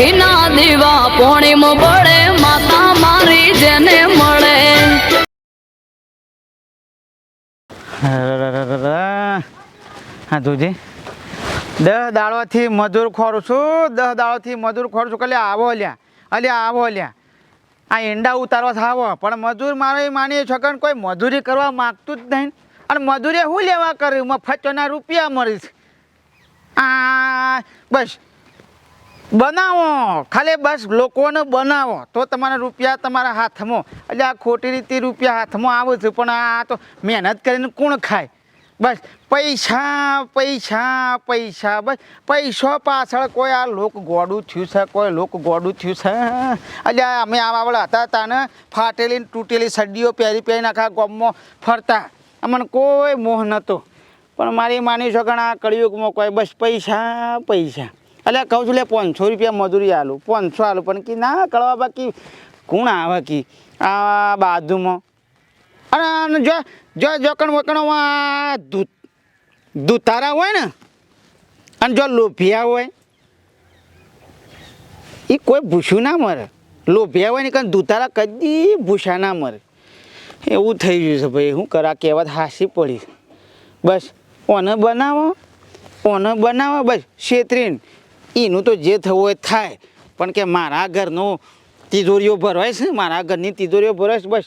ઘીના દીવા પોણીમ પડે માતા મારી જેને મળે. હા તુજી દસ દાડોથી મજૂર ખોરું છું દસ દાડોથી મજૂર ખોરું છું કે આવો લ્યા અલ્યા આવો લ્યા આ ઈંડા ઉતારવા થાવો પણ મજૂર મારે માનીએ માની છકન કોઈ મજૂરી કરવા માગતું જ નહીં. અને મજૂરી હું લેવા કર્યું? મફતના રૂપિયા મળીશ આ, બસ. બનાવો. ખાલી બસ લોકોને બનાવો. તો તમારા રૂપિયા તમારા હાથમાં. એટલે આ ખોટી રીતે રૂપિયા હાથમાં આવે છે, પણ આ તો મહેનત કરીને કોણ ખાય? બસ, પૈસા પૈસા પૈસા, બસ. પૈસો પાછળ કોઈ આ લોક ગોડું થયું છે, કોઈ લોક ગોડું થયું છે એટલે અમે આવા વાળા હતા, તાને ફાટેલી તૂટેલી સડીઓ પહેરી પહેરીને આખા ગોમમાં ફરતા. અમને કોઈ મોહ નહોતો. પણ મારી માની છો ઘણા કળિયુગમાં કોઈ બસ પૈસા પૈસા. એટલે કહું છું, લે, પાંચસો રૂપિયા મજૂરી આલું. પાંચસો આલું. પણ કે ના કળવા બાકી કોણ આવે કી? આ બાજુમાં. અને જો જો જોકણ વકણોમાં દૂત, દૂતારા હોય ને, અને જો લોભિયા હોય એ કોઈ ભૂસ્યું ના મરે. લોભિયા હોય ને કારણ દૂતારા કદી ભૂસા ના મરે. એવું થઈ ગયું છે ભાઈ. હું કરા કહેવત હાસી પડી. બસ, ઓને બનાવો ઓને બનાવો, બસ છેતરીને એનું તો જે થવું હોય થાય. પણ કે મારા ઘરનો તિજોરીઓ ભરવાય છે મારા ઘરની તિજોરીઓ ભરવાય બસ.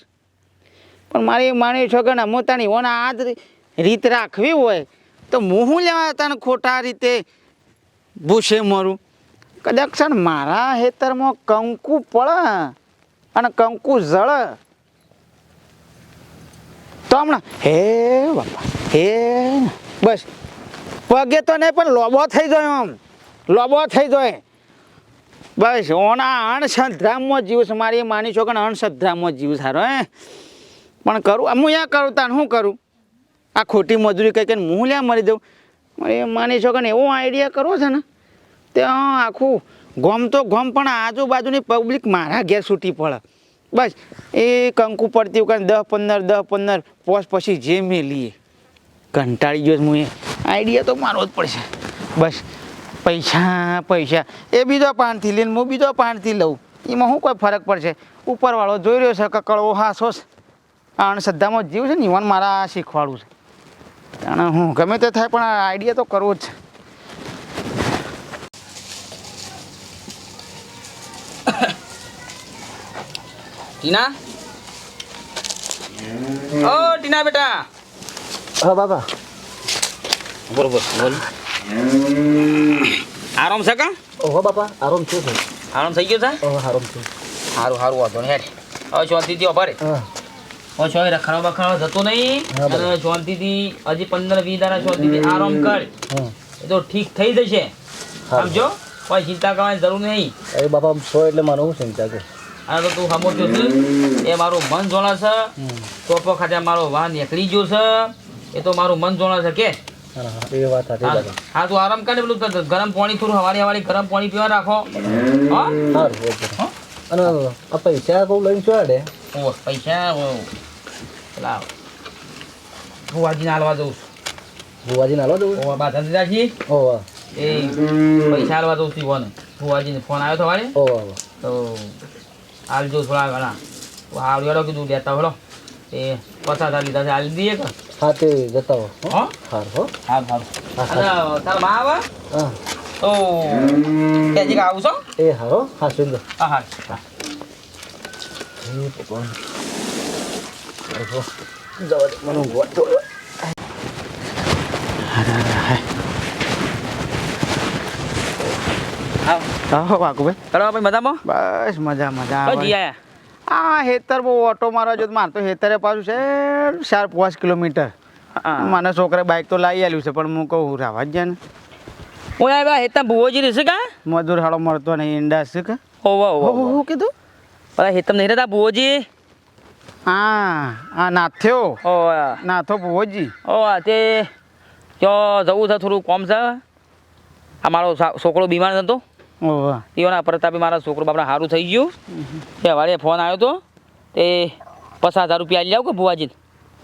પણ મારી માની છો કે હું તાણી ઓને આ જ રીત રાખવી હોય, તો હું શું લેવા તને ખોટા રીતે ભૂસે મરું? કદાચ મારા હેતરમાં કંકુ પડે અને કંકુ જળે. તો હમણાં, હે બાપા, હે. બસ, પગે તો નહીં, પણ લોબો થઈ ગયો આમ લોબો થઈ જાય. બસ, ઓના અણશ્રદ્ધામાં જીવ છે. મારી માની છો કે અણશ્રદ્ધામાં જીવ સારો, હે? પણ કરું હું અહીંયા કરું તાન શું કરું? આ ખોટી મજૂરી કંઈ કંઈ હું લ્યા મરી દઉં? એ માની છો કે એવો આઈડિયા કરવો છે ને? તે આખું ગોમ તો ગોમ, પણ આજુબાજુની પબ્લિક મારા ઘેર છૂટી પડે. બસ, એ કંકુ પડતી હોય દસ પંદર દસ પંદર પોસ્ટ પછી જે લઈએ કંટાળી ગયો હું એ. આઈડિયા તો મારવો જ પડશે. બસ પૈસા પૈસા. એ બીજો પાનથી લઈને હું બીજો પાનથી લઉં. એમાં શું કોઈ ફરક પડશે? ઉપરવાળો જોઈ રહ્યો છે કે કળવો હાસો છે. આ અંધશ્રદ્ધામાં જીવ છે ને ઈવન મારા શીખવાડું છે. અને હું ગમે તે થાય પણ આ આઈડિયા તો કરવો જ છે. ટીના? ઓ ટીના બેટા. હા બાપા બરોબર બોલ. આરામ છે કા? ઓહો બાપા આરામ છે છે આરામ થઈ ગયો છે? ઓહો આરામ છે. સારું સારું વાંધો નહીં હેઠ. હવે શાંતિથી ઊભા ઓ છો રખડવા બખડવા જતો નહીં. અને શાંતિથી હજી પંદર વીસ દાડા શાંતિથી આરામ કર. એ તો ઠીક થઈ જશે. સમજો? કોઈ ચિંતા કરવાની જરૂર નહીં. અરે બાપા છો એટલે મારું હું ચિંતા કર? આ તો તું સમજો છે. એ મારું મન જોણા છે ટોપો ખાતે મારો વાહ નીકળી ગયો છે. એ તો મારું મન જોણા છે કે? એ વાત સાચી હા. તું આરામ કરે પેલું ત- ગરમ પાણી થોડું હવારી હવારી ગરમ પાણી પીવા રાખો. હા? અને આ પૈસા બહુ લઈને ચોડે ઓ પૈસા પેલા ભુવાજીને હાલવા દઉં ભુવાજી નાલો દઉં? છું ઓ બા ધંધાજી ઓ એ પૈસા હાલવા જઉં છું ફોન ભુવાજીને ફોન આવ્યો તો વાળે ઓ તો હાલ જો થોડા ઘણા. હાલ વેડો કીધું દેતા વળો. એ પચાસ લીધા છે હાલ દઈએ કે? હા તે જતા હો? હો? હા. હો હા, તારમાં આવે? હા. તો ત્યાંથી આવું છો? એ હારો હા. સુંદર. હા હા. હા. એ ભગવાન. ઓહો જવા દે. મને ઊંઘવા દો. આવ હા વાકુભાઈ કરો ભાઈ મજામાં? બસ મજા મજા. જી આયા આ હેતર બહુ ઓટો મારવા જો મારે તો હેતરે પાછું છે ચાર પાંચ કિલોમીટર. મને છોકરે બાઇક તો લાવી આલ્યું છે પણ હું કહું રાવા જ જાય ને. હું આવ્યા હેતા ભુવોજી રહેશે કા? મજૂર હાળો મળતો નહીં ઈંડા છે કે? ઓવા હો, હો કીધું? પેલા હેતમ નહીં રહેતા ભુવોજી? હા આ નાથ્યો. ઓવા નાથો ભુવોજી. ઓવા તે જો જવું છે થોડું કોમ છે. આ મારો છોકરો બીમાર હતો. ઓહ. એઓના પ્રતાપે મારા છોકરો બાપડા સારું થઈ ગયું. તે વાળે ફોન આવ્યો તો તે પચાસ હજાર રૂપિયા આલી આવ કે ભુવાજી?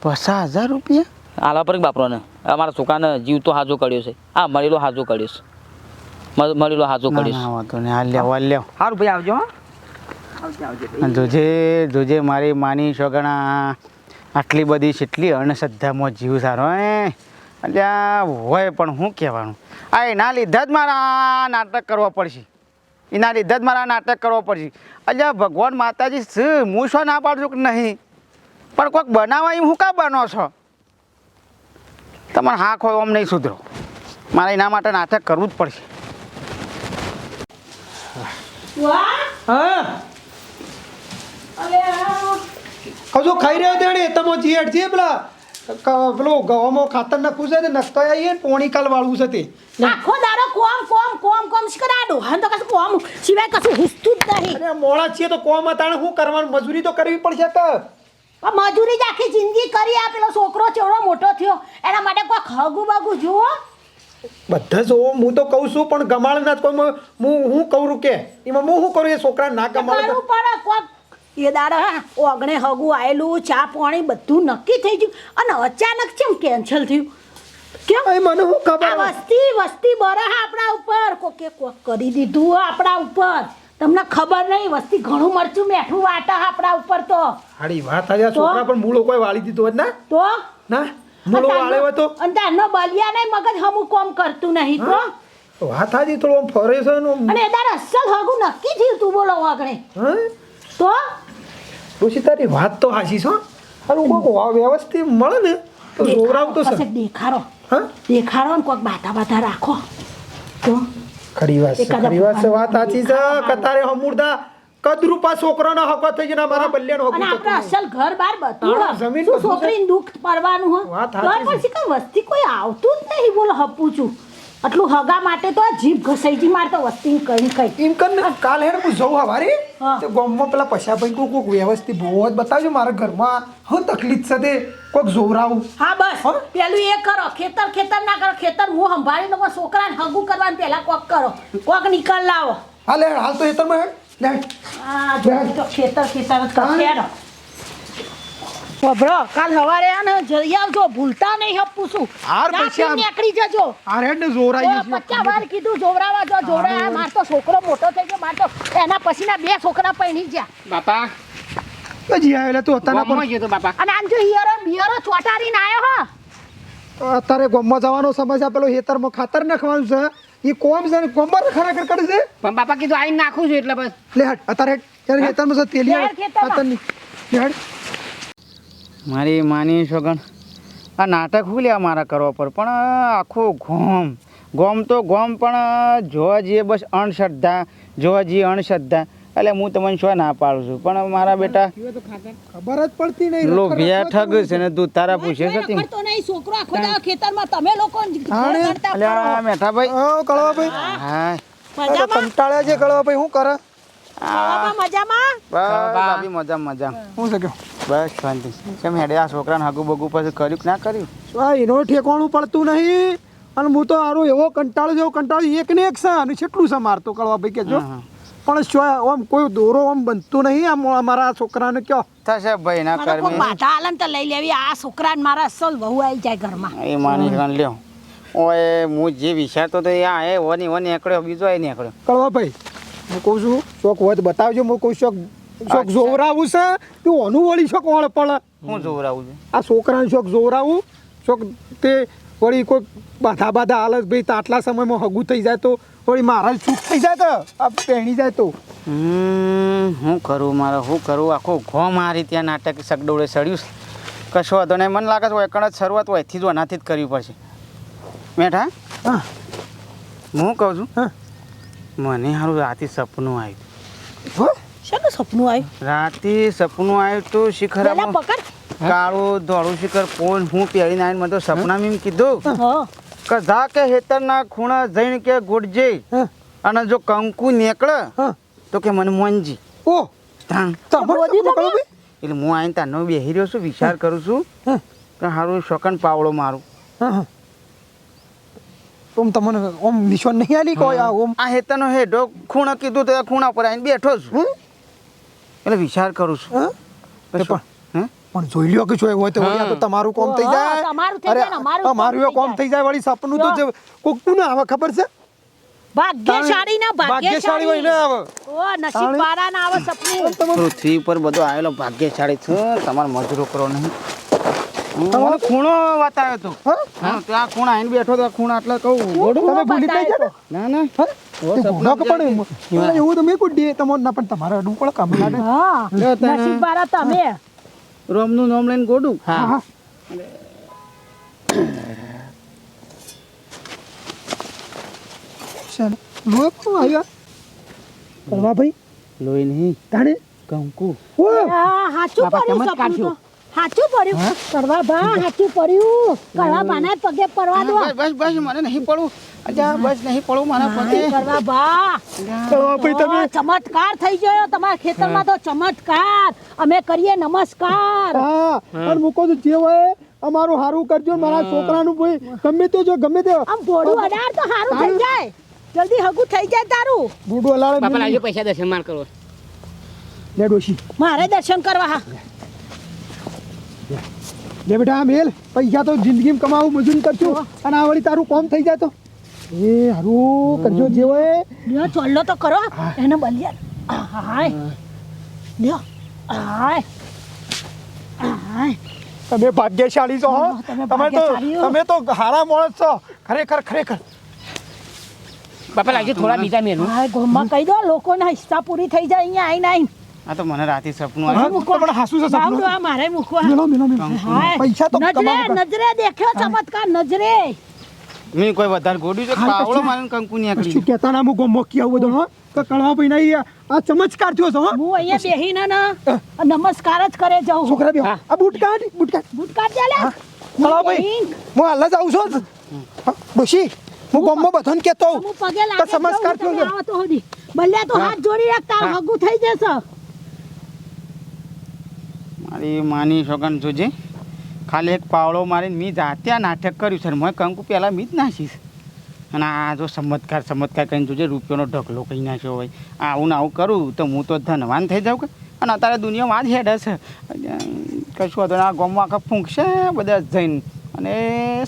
પચાસ હજાર રૂપિયા? આલા પર બાપરોને? અમારા છોકરાને જીવ તો હાજો કર્યો છે. આ મળેલો હાજો કર્યો છે. મળેલો હાજો લો છે. ના વાંધો નહીં. હાલ લ્યાવ હાલ લ્યાવ સારું ભાઈ આવજો હો. આવજો આવજો અને જોજે જોજે મારી માની છોકરા આટલી બધી છેટલી અણશ્રદ્ધામાં જીવ સારો હે. અલ્યા હોય પણ શું કહેવાનું? આ એના લીધા જ મારા નાટક કરવા પડશે. એના લીધા જ મારા નાટક કરવા પડશે. અલ્યા ભગવાન માતાજી શું હું શું ના પાડું કે નહીં? પણ કોઈક બનાવવા એમ હું કાં બનો છો? તમારે હા ખોય આમ નહીં સુધરો. મારે એના માટે નાટક કરવું જ પડશે. હજુ ખાઈ રહ્યો તેણે? તમે છે પેલા? પેલો ગવામાં ખાતર નાખવું છે ને નખતો આવીએ ને પોણી કાલ વાળવું છે તે. આખો દારો કોમ કોમ કોમ કોમ શીખડાડો હા તો કશું કોમ સિવાય કશું હુસતું જ નહીં. અરે મોડા છીએ તો કોમ અતાણે શું કરવાનું? મજૂરી તો કરવી પડશે કે આ મજૂરી જ આખી જિંદગી કરી આ પેલો છોકરો ચેવડો મોટો થયો. એના માટે કોઈ ખગુ બગુ જુઓ. બધા જો હું તો કહું છું પણ ગમાડ ના કોઈ હું હું કહું કે એમાં હું શું કરું? એ છોકરા ના ગમાળ પડે કોક એ દાડા ઓગણે હગું આવેલું ચા પાણી બધું નક્કી થઈ ગયું. અને અચાનક કેમ કેન્સલ થયું? કેમ? એ મને શું ખબર? વસ્તી વસ્તી બરાહ આપણા ઉપર. કોકે કોક કરી દીધું આપણા ઉપર. તમને ખબર નહીં વસ્તી ઘણું મરચું મેઠું વાટા આપણા ઉપર તો. હાડી વાત આજે છોકરા પણ મૂળો કોઈ વાળી દીધો હોત ના? તો? ના? મૂળો વાળ્યો હોય તો? અને તારનો બલિયા નહીં મગજ હમું કોમ કરતું નહીં તો વાત આજે થોડું ફરે છે અને એદાર અસલ હગું નક્કી થયું તું બોલો આગળ તો? ઋષિ તારી વાત તો હાચી છો અને કોઈક વ્યવસ્થિત મળે ને તો જોવરાવ તો દેખાડો. હા? દેખાડો ને કોઈક બાધા બાધા રાખો. તો ખરી વાત છે ખરી વાત છે વાત સાચી છે. કતારે હમુરદા કદરૂપા છોકરાનો હકો થઈ ગયો ને અમારા બલ્યાનો અને હકો આપણે અસલ ઘર બાર બધું જમીન. છોકરીને દુઃખ પડવાનું હોય? વાત પણ શીખર વસ્તી કોઈ આવતું જ નહીં બોલો હપું છું. આટલું હગા માટે તો આ જીભ ઘસાઈજી મારે તો વસ્તી કઈ કઈ. એમ કર ને કાલ હેડ હું જઉં હવારે. તે ગામમાં પેલા પૈસા ભાઈ કોક કોક વ્યવસ્થિત બહુ જ બતાવજો મારા ઘરમાં. હું તકલીફ છે તે. કોક જોવરાવું. હા બસ. હા? પેલું એ કરો. ખેતર ખેતર ના કરો. ખેતર હું સંભાળીને કોઈ છોકરાને હગું કરવાનું પહેલા કોક કરો. કોક નીકળ લાવો. હા લે હાલ તો ખેતરમાં હેડ લે. તો ખેતર ખેતર જ કરશે હેડો. કાલ સવારે આને જઈ આવજો ભૂલતા નહીં હપું છું હાર પછી આમ- નીકળી જજો? આ હેડ ને જોરાઈ તો પચ્ચા વાર કીધું જોવરાવા જો જોવરાવા માર તો છોકરો મોટો થઈ ગયો માર તો એના પછીના બે છોકરા પૈણી ગયા. બાપા. હજી આવેલા તો અત્યારે પર ગયો તો બાપા. અને આમ જો હિયરો બિયરો ચોટાડીને આવ્યો હો. અત્યારે ગોમમાં જવાનો સમય છે પેલો હેતરમાં ખાતર નાખવાનું છે. એ કોમ છે ને કોમમાં ખરેખર કરે છે. પણ બાપા કીધું આઈને નાખું છું એટલે બસ. લે હટ અત્યારે હેતરમાં છે તેલિયા. ખાતરની. લે હટ. મારી માની છોકણ. આ નાટક શું મારા કરવા પર? પણ આખું ગોમ. ગોમ તો ગોમ પણ જોવા જઈએ બસ અણશ્રદ્ધા જોવા જઈએ અણશ્રદ્ધા એટલે હું તમને શું ના પાડું છું? પણ મારા બેટા ખબર જ પડતી નહીં. લોભિયા ઠગ છે ને તું તારા પૂછે છે તેમ તો નહીં. છોકરો આખો દા ખેતરમાં તમે લોકો હાણે. મેઠા ભાઈ. ઓ કળવા ભાઈ હા. મજામાં? કંટાળ્યા છે કળવાભાઈ. શું કરે? આ મજામાં? બસ. મજા મજા શું છે કહો બસ શાંતિ. કેમ હેડે આ છોકરાને હગું બગું પછી કર્યું કે ના કર્યું? આ એનો ઠેકાણું પડતું નહીં. અને હું તો આરો એવો કંટાળો જેવો કંટાળો એક ને એક છે અને કેટલું છે મારતો કળવાભાઈ કે જો. પણ શું આમ કોઈ દોરો આમ બનતું નહીં આમ અમારા છોકરાને કયો? થશે ભાઈ ના કર મે બાધા આલે તો લઈ લેવી. આ છોકરાને મારા અસલ બહુ આવી જાય ઘરમાં. એ માની ગણ લ્યો ઓય હું જે વિચારતો તો એ આ એ ઓની ઓની એકડ્યો બીજો એ નીકળ્યો. કળવાભાઈ હું કહું છું શોખ હોય તો બતાવજો હું કહું શોખ શોખ જોવરાવું છે? તે ઓનું વળી શોખ વળ પડે. હું જોવરાવું છું. આ છોકરાને શોખ જોવરાવું? શોખ તે વળી કોઈ બાધા બાધા હાલત ભાઈ તો આટલા સમયમાં હગું થઈ જાય તો વળી મારા છૂટ થઈ જાય તો? આ પહેણી જાય તો? હું કરું મારે શું કરું? આખો ઘો મારી ત્યાં નાટક સગડોળે સડ્યું કશો વાંધો નહીં. મને લાગે છે એકણ જ શરૂઆત હોયથી જ આનાથી જ કરવી પડશે મેઠા? હા. હું કહું છું? હા. મને સારું રાતે સપનું આવ્યું. હો? શેનું સપનું આવ્યું રાતે સપનું આવ્યું તો શિખર પકડ. કાળું ધોળું શિખર કોણ? હું પહેરીને આવીને મને તો સપનામાં એમ કીધું કધા કે જા કે હેતરના ખૂણા જઈને કે ગુડજે. અને જો કંકુ નીકળે તો કે મને મોનજી. ઓ. એટલે હું આવીને તાનો બેહી રહ્યો છું વિચાર કરું છું કે સારું શોકન પાવડો મારું. ઓમ તમને ઓમ નિશાન નહીં આલી કોઈ આ ઓમ? આ હેતરનો હેડો ખૂણો કીધું તો ખૂણા પર આવીને બેઠો છું? એટલે વિચાર કરું છું? હે? પણ જોઈ લ્યો કે શું હોય તો વળી આ તો તમારું કોમ થઈ જાય. તમારું થઈ જાય ને અમારું કોમ થઈ કોમ જાય. થઈ જાય વળી સપનું તો જો. જે કોક કોને આવે ખબર છે? ભાગ્યશાળી ના ભાગ્યશાળી. હોય ને આવે. ઓ નસીબ વાળા ના આવે સપનું. પૃથ્વી ઉપર બધો આવેલો ભાગ્યશાળી છે. તમારે મજૂરો કરો નહીં. મને ખૂણો બતાવ્યો તો. હા? ત્યાં ખૂણા આઈને બેઠો તો આ ખૂણા એટલે કહું. તમે ભૂલી નહીં ગયા ના? ના તે પણ એવું તમે કોઈ દે તમારે ના પણ તમારે અડવું પડે કામ લાગે હા. નસીબ વાળા તમે. રોમનું નામ લઈને ગોડું? હા ચાલો લોહી કોણ આવ્યા? કરવા ભાઈ લોહી નહીં તાણે? કંકુ. ઓય હા પડ્યું સપનું તો પડ્યું. કરવા ભા હાચું પડ્યું. કરવા બાને પગે પડવા દો. બસ બસ બસ મને નહીં પડવું. અચ્છા બસ નહીં પડવું મારા પગે. કરવા ભા. તમે ચમત્કાર થઈ ગયો તમારા ખેતરમાં તો ચમત્કાર. અમે કરીએ નમસ્કાર. હા પણ મૂકો તો જે હોય અમારું હારું કરજો મારા છોકરાનું ભાઈ. ગમે તે જો ગમે તે આમ ભોળું અડાર તો સારું થઈ જાય. જલ્દી હગું થઈ જાય તારું. બાપા લાવજો પૈસા દર્શન માર કરો. લે ડોશી. મારે દર્શન કરવા હા. લે બેટા મેલ. પૈસા તો જિંદગીમાં કમાવું મજૂરી કરજો અને આ વળી તારું કોમ થઈ જાય તો. એ હારું કરજો જે હોય લ્યો ચોલ્લો તો કરો. એને બલિયા. હાય. લ્યો. હાય. હાય. તમે ભાગ્યશાળી છો તમે તમે તો તમે તો હારા માણસ છો. ખરેખર ખરેખર. બાપા લાગે થોડા બીજા મેલું. હા ગોમમાં કહી દો લોકોના હિસ્સા પૂરી થઈ જાય અહીંયા આઈને આઈને. આ તો મને રાતે સપનું આવ્યું. મૂકો પણ હાસુ છે સપનું. આ મારે મૂકો મેલો મેલો પૈસા તો નજરે નજરે દેખ્યો ચમત્કાર નજરે. મેં કોઈ વધારે ગોડ્યું છે? પાવળો મારે કંકુ નીકળી શું કહેતા ના મુકો મોકી આવું બધું હો? કે કળવા ભાઈ નહીં આ ચમત્કાર થયો છે હો? હું અહીંયા બેહીને ના નમસ્કાર જ કરે જાઉં. છોકરા બે આ બૂટ કાઢ બૂટ કાઢ બૂટ કાઢ જાલે કળવા ભાઈ હું હાલ જ આવું છું. ડોશી હું ગોમો બધન કેતો હું પગે લાગે તો તમે થયો છે. આવો તો તો હાથ જોડી રાખતા હા. હગું થઈ જશે. મારી માની શોગન જોજે. ખાલી એક પાવડો મારીને મી જાતે આ નાટક કર્યું છે મેં કંકુ પહેલાં મી જ નાખીશ. અને આ જો ચમત્કાર ચમત્કાર કરીને જોજે રૂપિયાનો ઢગલો કહી નાખ્યો હોય. આવું ને આવું કરું તો હું તો ધનવાન થઈ જાઉં કે? અને અત્યારે દુનિયામાં જ હેડ હશે. કશું હતું આ ગામમાં આખા ફૂંકશે બધા જઈને. અને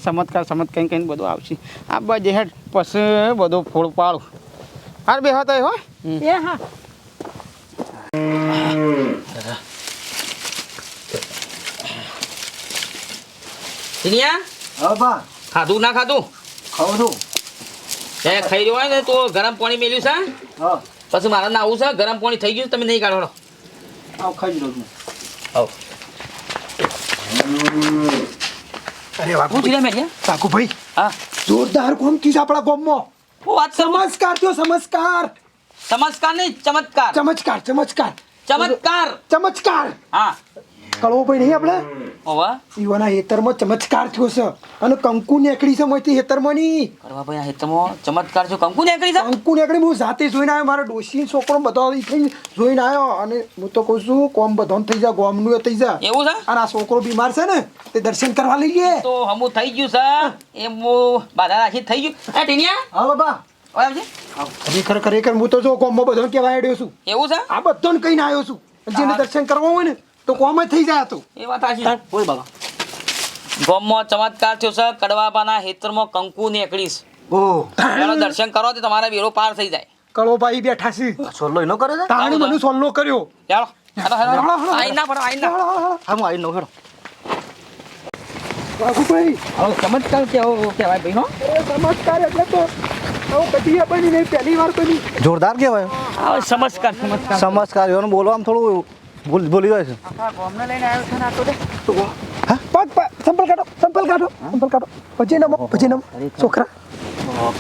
ચમત્કાર ચમત્કાર કહીને બધું આવશે. આ બજે હેડ પછી બધો ફોડ પાડું. હાર બે હતો હો. એ હા. ટીનિયા હા બા. ખાધું ના ખાધું? ખાવ છું એ ખાઈ રહ્યો હોય ને તો ગરમ પાણી મેલ્યું છે હા? પછી મારે નાવું છે ગરમ પાણી થઈ ગયું છે, તમે નહીં કાઢો આવ ખાઈ લઉં છું આવો. અરે વાકુ ચીલા મેલ્યા ભાઈ. હા. જોરદાર કોમ કીધું આપણા ગોમમાં. ઓ વાત કરું? ચમત્કાર થયો ચમત્કાર. ચમત્કાર નહીં ચમત્કાર. ચમત્કાર ચમત્કાર. ચમત્કાર. ચમત્કાર. હા. કળવો ભાઈ નહીં આપણે? ઓવા ઈવાના હેતરમાં ચમત્કાર થયો છે. અને કંકુ નીકળી છે મોયથી હેતરમાં ની કરવા ભાઈ આ હેતમાં ચમત્કાર છે કંકુ નેકડી છે? કંકુ નીકળી હું જાતે જોઈને આવ્યો. મારો ડોશી છોકરો બધો થઈ જોઈને આવ્યો. અને હું તો કહું છું કોમ બધો થઈ જાય ગોમનું થઈ જાય. એવું છે? અને આ છોકરો બીમાર છે ને તે દર્શન કરવા લઈ ગયે. તો હમુ થઈ ગયું છે. એમ હું બાધા રાખી થઈ ગયું. એ ટીનિયા? હા બાબા ખરેખર ખરેખર હું તો જો કોમમાં બધો કહેવાય આવ્યો છું. એવું છે? આ બધાને કહીને આવ્યો છું. જેને દર્શન કરવા હોય ને તો કોમ જ થઈ જાય તો. એ વાત સાચી બોલ બાબા. ગોમમાં ચમત્કાર થયો છે કડવાબાના હેતરમાં કંકુ નીકળીશ. એનો દર્શન કરો તો તમારા બેરો પાર થઈ જાય. કળો ભાઈ બેઠા છે. સોલ્લો એનો કરે છે? તાણી મને સોલ્લો કર્યો. ચાલો હેલો હેલો હેલો, હેલો. આઈ ના પડો આઈ ના. હા હું આવી નવ હેડો બાબુભાઈ. હવે ચમત્કાર કેવો કહેવાય ભાઈ નો ચમત્કાર એટલે તો પહેલી વાર કોઈ જોરદાર કહેવાય. સમસ્કાર ચમત્કાર ચમત્કાર. સમાજકાર એનું બોલવામાં થોડું ભૂલ બોલી જાય છે. આખા ગામને લઈને આવ્યો છે ને આ તો દે. હા? પગ પગ સંપલ કાઢો સંપલ કાઢો સંપલ કાઢો. પછી નમો પછી નમો. છોકરા.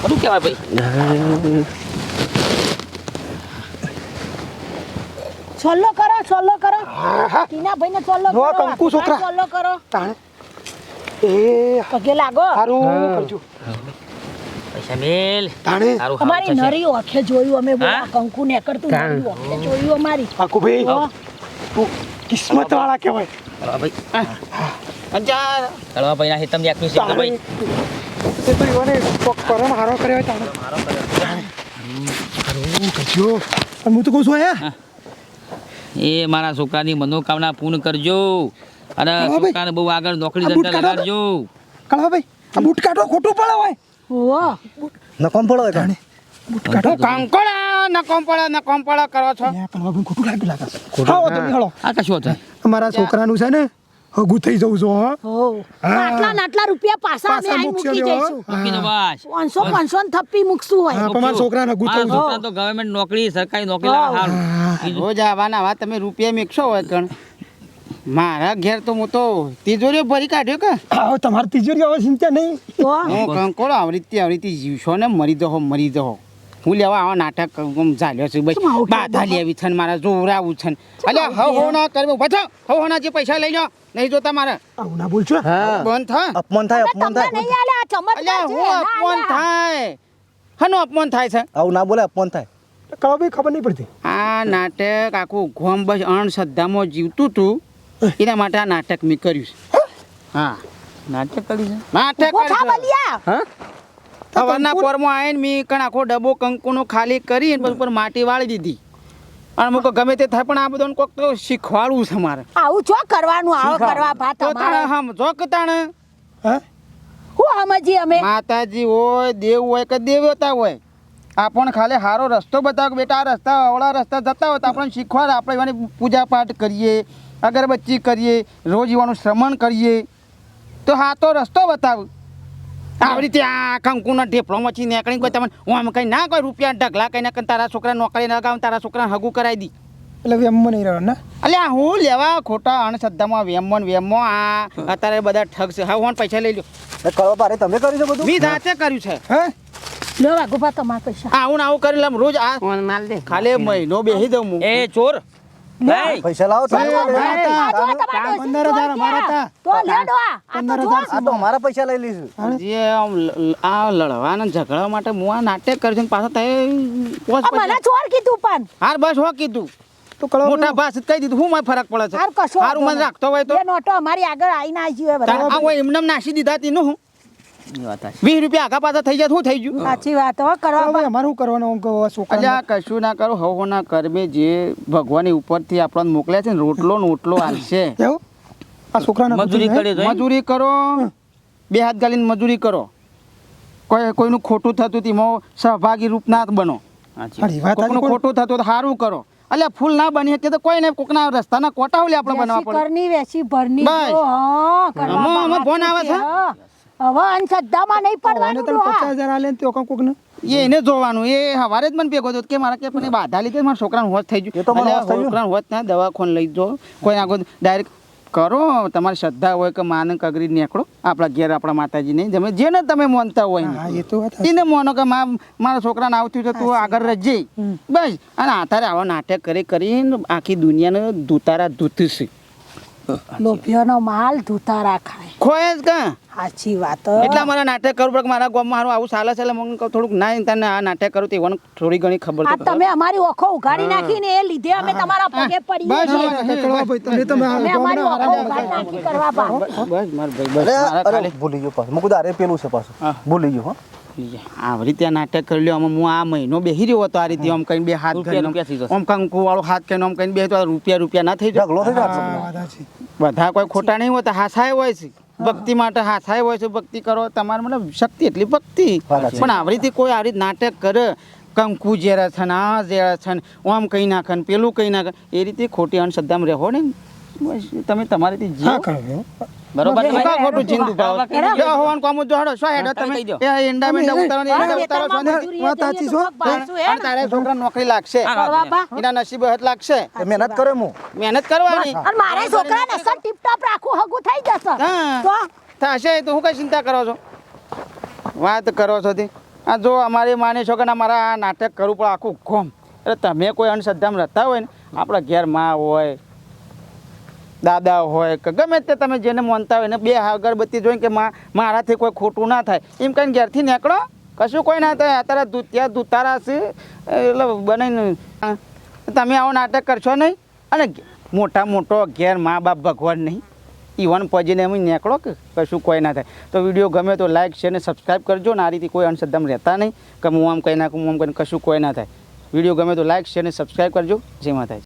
ખરું કહેવાય ભાઈ. છોલ્લો કરો છોલ્લો કરો. ટીના ભાઈને છોલ્લો કરો કંકુ છોકરા. છોલ્લો કરો. તાણે. એ પગે લાગો. સારું કરજો પૈસા મેલ. તાણે. સારું સારું અમારી નરી ઓખે જોયું અમે બોલા કંકુ ને કરતું નરી ઓખે જોયું અમારી. કાકુ ભાઈ. કિસ્મત વાળા કહેવાય. ભાઈ. ભાઈ ના હેતમ યાકનું છે ભાઈ. તે તો ઈવોને કોક કરમ હારો કર્યો તાણે તાણે. સારું કરજો. હું તો કહું છું હે. એ મારા છોકરાની મનોકામના પૂર્ણ કરજો. અને છોકરાને બહુ આગળ નોકરી ધંધા. લગાડજો. કળવા ભાઈ. આ બૂટ કાઢો ખોટું પડે હોય. નકોમ પડો હોય હું કંકોડા ન કરો છો? પણ હવે ખોટું લાગ્યું લાગે છે. હાલો તમે હળો. આ કશું હતું? અમારા છોકરાનું છે ને હગું થઈ જવું છો હો. હો. આટલા આટલા રૂપિયા પાછા અમે આઈ મૂકી જઈશું. પાંચસો પાંચસો ને થપ્પી મૂકશું હોય. તમારા છોકરા છોકરાને થવું છે તો ગવર્નમેન્ટ નોકરી સરકારી નોકરી સારું રોજ આવવાના વાત તમે રૂપિયા મેકશો હોય કણ? મારા ઘેર તો હું તો તિજોરીઓ ભરી કાઢ્યો કે? આવો તમારી તિજોરી હવે ચિંતા નહીં. હું કંકોળો આવરીતી આવરીતી જીવશો ને મરી દો મરી દો હું લેવા આવા નાટક ચાલ્યો ઝાલ્યો છું ભાઈ બાધા લેવી છે મારા જોરાવું છે અલે અલ્યા હવ હવ ના કરવું બચો. હવ હો ના જે પૈસા લઈ લો નહીં જોતા મારે. આવું ના બોલશો બંધ થા અપમાન થાય અપમાન થાય. નહીં આલે આ ચમત્કાર છે. હું અપમાન થાય. હનું અપમાન થાય છે? આવું ના બોલે અપમાન થાય. ભાઈ ખબર નહીં પડતી. આ નાટક આખું ગોમ બસ અણશ્રદ્ધામાં જીવતું તું. એના માટે આ નાટક મેં કર્યું છે. હા? નાટક કર્યું છે? નાટક કર્યું છે. સવારના પોરમાં આવીને મેં કણ આખો ડબ્બો કંકુનો ખાલી કરી અને ઉપર માટી વાળી દીધી. અને મુકો ગમે તે થાય પણ આ બધું કોક તો શીખવાડવું છે મારે. આવું જો કરવાનું આવો કરવા ભા તો તમારે હમ જો કે તાણે? હું? સમજી અમે માતાજી હોય દેવ હોય કે દેવતા હોય આપણ ખાલી સારો રસ્તો બતાવો બેટા આ રસ્તા અવળા રસ્તા જતા હોય તો આપણને શીખવાડ. આપણે એવાની પૂજા પાઠ કરીએ અગરબત્તી કરીએ રોજ એવાનું શ્રમણ કરીએ. તો હા તો રસ્તો બતાવ. આવી રીતે આ કંકુના ઢેફળોમાંથી નીકળી કોઈ તમને હું આમ કઈ ના કોઈ રૂપિયા ઢગલા કઈ ના તારા છોકરા નોકરી ના ગાવ તારા છોકરા હગું કરાવી દી. એટલે વેમો નહીં રહ્યો ને? અલ્યા હું લેવા ખોટા અણશ્રદ્ધામાં વેમો ને વેમો આ અત્યારે બધા ઠગ છે. હા હું પૈસા લઈ લો કરો પારે તમે કર્યું છે બધું? મી જાતે કર્યું છે. હે? લો વાઘુભા તમારા પૈસા. આવું ને આવું કરી લમ રોજ આ ખાલી મહિનો બેસી દઉં હું. એ ચોર પૈસા લાવો તો ગયા. તો તો તો અમારા પૈસા લઈ લઈશું. જે આ લડવાના માટે હું આ નાટક કર્યું ને પાછા થાય મને ચોર કીધું પણ. હાર બસ હો કીધું. તો કળો મોટા ભાસ કહી દીધું. હું માં ફરક પડે હાર છે કશો સારું મને રાખતો હોય તો? નોટો અમારી આગળ આવીને આવી હોય એમને નાસી દીધા તીનું હું. વીસ રૂપિયા આગા પાછા થઈ જાય શું થઈ ગયું? સાચી વાત હો કરવા કળો ભાઈ અમારે શું કરવાનું? છોકરા કશું ના કરો હવ ના કરમે જે ભગવાનની ઉપરથી આપણને મોકલ્યા છે ને રોટલો ને ઓટલો હાલશે. આ છોકરાને મજૂરી કરી? મજૂરી બે હાથ ગાલીને મજૂરી કરો. કોઈ કોઈનું ખોટું થતું તેમાં સહભાગી રૂપ ના બનો. હાચી, ખોટું થતું તો સારું કરો. અલ્યા ફૂલ ના બની શકે તો કોઈ ને કોકના રસ્તાના કોટા હોય આપણે બનાવવા પડે. કરની વેસી ભરની બસ. હા, ફોન આવે છે? હવે અંધશ્રદ્ધામાં નહીં પડવાનું તમે પચાસ હજાર આલે ને તો કોક ને એને જોવાનું. એ હવારે જ મને ભેગો થયો કે મારા કે પણ બાધા લીધે મારા છોકરાનું હોત થઈ એ તો ગયું. છોકરાનું હોશ ના દવાખાને લઈ જો કોઈ આગળ ડાયરેક્ટ કરો. તમારી શ્રદ્ધા હોય કે માન કગરી નીકળો. આપણા ઘેર આપણા માતાજી નહીં તમે જેને તમે માનતા હોય એને. એ તો એને માનો કે મા મારા છોકરાને આવતું તો તું આગળ રજે. બસ. અને આતારે આવા નાટક કરી કરીને આખી દુનિયાને ધૂતારા ધૂતશે. લોભિયોનો માલ ધૂતારા ખાય ખોય જ કા? સાચી વાત. એટલા મારા નાટક કરવું પણ મારા ગામમાં મારું આવું ચાલે છે એટલે મને થોડુંક ના તને આ નાટક કરું તો થોડી ઘણી ખબર આ તો તમે અમારી ઓખો ઉઘાડી નાખીને એ લીધે અમે તમારા પગે પડી. બસ. કળવા ભાઈ તમે તમે અમારી ઓખો ઉઘાડી નાખી કરવા બસ મારા ભાઈ બસ અરે મારા અરે ખાલી. ભૂલી ગયો પાછું. મૂકું અરે પેલું છે પાછું. ભૂલી ગયો હો. આવી રીતે આ નાટક કરી લ્યો. આમાં હું આ મહિનો બેહી રહ્યો હતો આ રીતે. આમ કઈ બે હાથ કરીને આમ કંકુ વાળો હાથ કરીને આમ કઈ બે તો રૂપિયા રૂપિયા ના થઈ જાય. બધા. કોઈ ખોટા નહીં હોતા હાસાય હોય છે. ભક્તિ માટે હાસાય હોય છે. ભક્તિ કરો તમારે મતલબ શક્તિ એટલી ભક્તિ. પણ આવી રીતે કોઈ આવી રીતે નાટક કરે કંકુ જેરા છે ને આ જેરા છે ને આમ કહી નાખે ને પેલું કહી નાખે. એ રીતે ખોટી અંધશ્રદ્ધામાં રહો ને બસ તમે તમારી રીતે કળો બરોબર? તમે કા ખોટું ચિંતુ ભાવ? બરાબર. જો હોવાનું કામ જો હડો શું હેડો તમે. એ ઈંડા મેંડા ઉતારવાની ને ઉતારો છો ને વાત સાચી છો? ને. તારે છોકરા નોકરી લાગશે. એના નસીબે હાથ લાગશે. મહેનત કરે હું. મહેનત કરવાની. અને મારે છોકરાને સર ટીપટોપ રાખવું હગું થઈ જશે. તો? થશે તો હું કઈ ચિંતા કરો છો? વાત કરો છો તે. આ જો અમારી માની છો કે ના મારા નાટક કરવું પડે આખું ગોમ. એટલે તમે કોઈ અંધશ્રદ્ધામાં રહેતા હોય ને આપણા ઘેરમાં હોય દાદા હોય કે ગમે તે તમે જેને માનતા હોય ને બે અગરબત્તી જોઈને કે મારાથી કોઈ ખોટું ના થાય. એમ કહીને ઘેરથી નીકળો. કશું કોઈ ના થાય. અત્યારે દૂધિયા દૂતારા છે. એટલે બનાવીને તમે આવો નાટક કરશો નહીં? અને મોટા મોટો ઘેર મા બાપ ભગવાન નહીં. ઈવન પજીને એમ નીકળો કે કશું કોઈ ના થાય. તો વીડિયો ગમે તો લાઈક, શેર ને સબસ્ક્રાઈબ કરજો ને આ રીતે કોઈ અંશબ્દમ રહેતા નહીં કે હું આમ કહી નાખું, હું આમ કરીને કશું કોઈ ના થાય. વીડિયો ગમે તો લાઈક, શેર ને સબસ્ક્રાઈબ કરજો. જેમાં માતાજી.